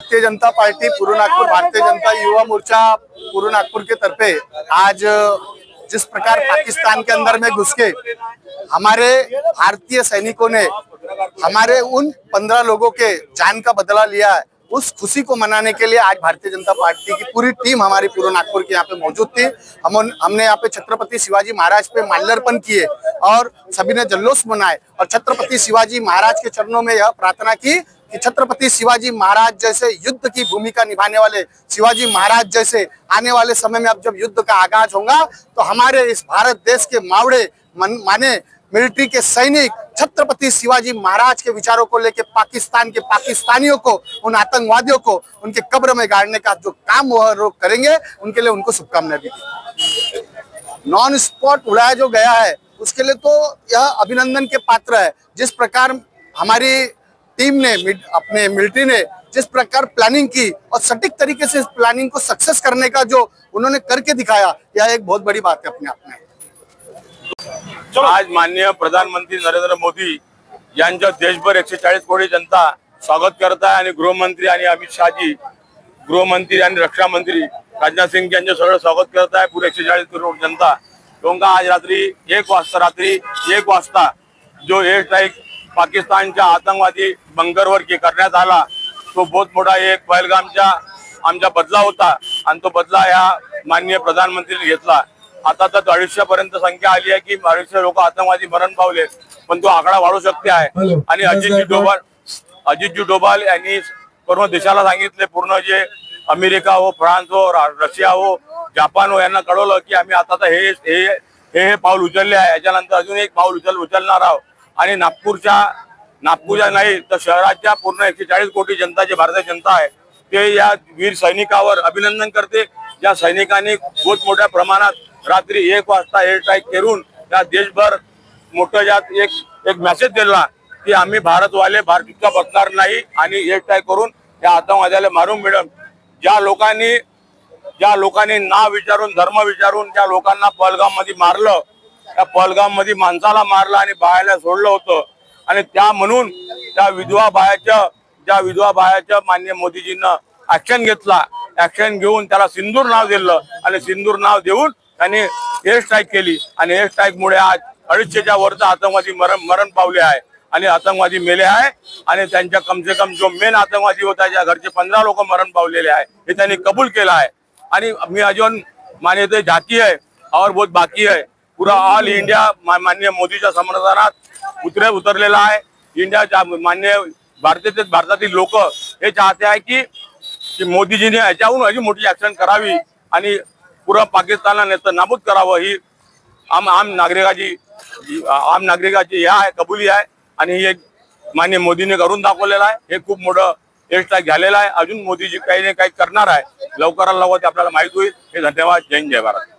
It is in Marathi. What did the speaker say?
भारतीय जनता पार्टी, पूर्व नागपुर भारतीय जनता युवा मोर्चा पूर्व नागपुर के तरफे आज, जिस प्रकार पाकिस्तान के अंदर में घुस के हमारे भारतीय सैनिकों ने हमारे उन पंद्रह लोगों के जान का बदला लिया है, उस खुशी को मनाने के लिए आज भारतीय जनता पार्टी की पूरी टीम हमारी पूर्व नागपुर की यहाँ पे मौजूद थी। हम हमने यहाँ पे छत्रपति शिवाजी महाराज पे माल्यार्पण किए और सभी ने जल्लोष मनाए और छत्रपति शिवाजी महाराज के चरणों में यह प्रार्थना की कि छत्रपति शिवाजी महाराज जैसे युद्ध की भूमिका निभाने वाले शिवाजी महाराज जैसे आने वाले समय में अब जब युद्ध का आगाज़ होगा तो हमारे इस भारत देश के मावड़े मन, मिलिट्री के सैनिक छत्रपति शिवाजी महाराज के विचारों को लेकर पाकिस्तान के पाकिस्तानियों को उन आतंकवादियों को उनके कब्र में गाड़ने का जो काम वह लोग करेंगे उनके लिए उनको शुभकामनाएँ दी नॉन स्पॉट उड़ाया जो गया है उसके लिए तो यह अभिनंदन के पात्र है। जिस प्रकार हमारी टीम ने अपने मिलिट्री ने जिस प्रकार प्लानिंग की और सटीक तरीके से इस प्लानिंग को सक्सेस करने का जो उन्होंने करके दिखाया यह एक बहुत बड़ी बात है अपने आप में। आज माननीय प्रधानमंत्री नरेंद्र मोदी यांचं देशभर एकशे चाळीस कोटी जनता स्वागत करत आहे आणि गृहमंत्री आणि अमित शहाजी गृहमंत्री आणि रक्षा मंत्री राजनाथ सिंग यांचे सगळं स्वागत करत आहे. पुरे एकशे चाळीस करोड जनता. किंवा आज रात्री एक वाजता रात्री एक वाजता जो एअर स्ट्राईक पाकिस्तानच्या आतंकवादी बंकरवर के- करण्यात आला. तो बहुत मोठा एक पहलगामच्या आमचा बदला होता आणि तो बदला ह्या माननीय प्रधानमंत्रीने घेतला. आता तर अडीचशे पर्यंत संख्या आली आहे की अडीचशे लोक आतंकवादी मरण पावले पण तो आकडा वाढू शकते आहे. आणि अजितजी डोभाल अजितजी डोभाल यांनी पूर्ण देशाला सांगितले पूर्ण जे अमेरिका हो फ्रान्स हो रशिया हो जपान हो यांना कळवलं की आम्ही आता तर हे हे हे पाऊल उचलले आहे. याच्यानंतर अजून एक पाऊल उचल उचलणार आहोत. आणि नागपूरच्या नागपूरच्या नाही तर शहराच्या पूर्ण एकशे चाळीस कोटी जनता जे भारतीय जनता आहे. ते या वीर सैनिकावर अभिनंदन करते. ज्या सैनिकांनी खूप मोठ्या प्रमाणात रात्री एक वाजता एअर स्ट्राईक करून त्या देशभर मोठं ज्यात एक एक मेसेज दिला की आम्ही भारतवाले भारतीचा बसणार नाही आणि एअर स्ट्राईक करून त्या आतंकवाद्याला मारून मिळून ज्या लोकांनी ज्या लोकांनी ना विचारून धर्म विचारून ज्या लोकांना पहलगाममध्ये मारलं त्या पहलगाममध्ये माणसाला मारलं आणि बायाला सोडलं होतं. आणि त्या म्हणून त्या विधवा बायाच्या ज्या विधवा बायाच्या मान्य मोदीजींना ऍक्शन घेतला. ऍक्शन घेऊन त्याला सिंदूर नाव दिलं आणि सिंदूर नाव देऊन त्यांनी एअर स्ट्राईक केली. आणि एअर स्ट्राईक मुळे आज अडीचशेच्या वरचा आतंकवादी मरण मरण पावले आहे. आणि आतंकवादी मेले आहे. आणि त्यांच्या कमसे कम जो मेन आतंकवादी होता ज्या घरचे पंधरा लोक मरण पावलेले आहे हे त्यांनी कबूल केलं आहे. आणि मी अजून मान्यते जाती आहे और बहुत बाकी आहे. पूरा ऑल इंडिया मान्य माननीय मोदीच्या समर्थनात उतरे उतरलेला आहे. इंडिया मान्य भारतीय भारतातील लोक हे चाहते आहे की की मोदीजीने याच्याहून अशी मोठी ऍक्शन करावी आणि पुरा पाकिस्तानला नेतं नाबूद करावं. ही आम आम नागरिकाची आम नागरिकाची ह्या आहे कबुली आहे आणि ही एक मान्य मोदीने करून दाखवलेलं आहे. हे खूप मोठं एक्स्ट्रा झालेलं आहे. अजून मोदीजी काही ना काही करणार आहे. लवकरात लवकर ते आपल्याला माहीत होईल. हे धन्यवाद. जय जय भारत.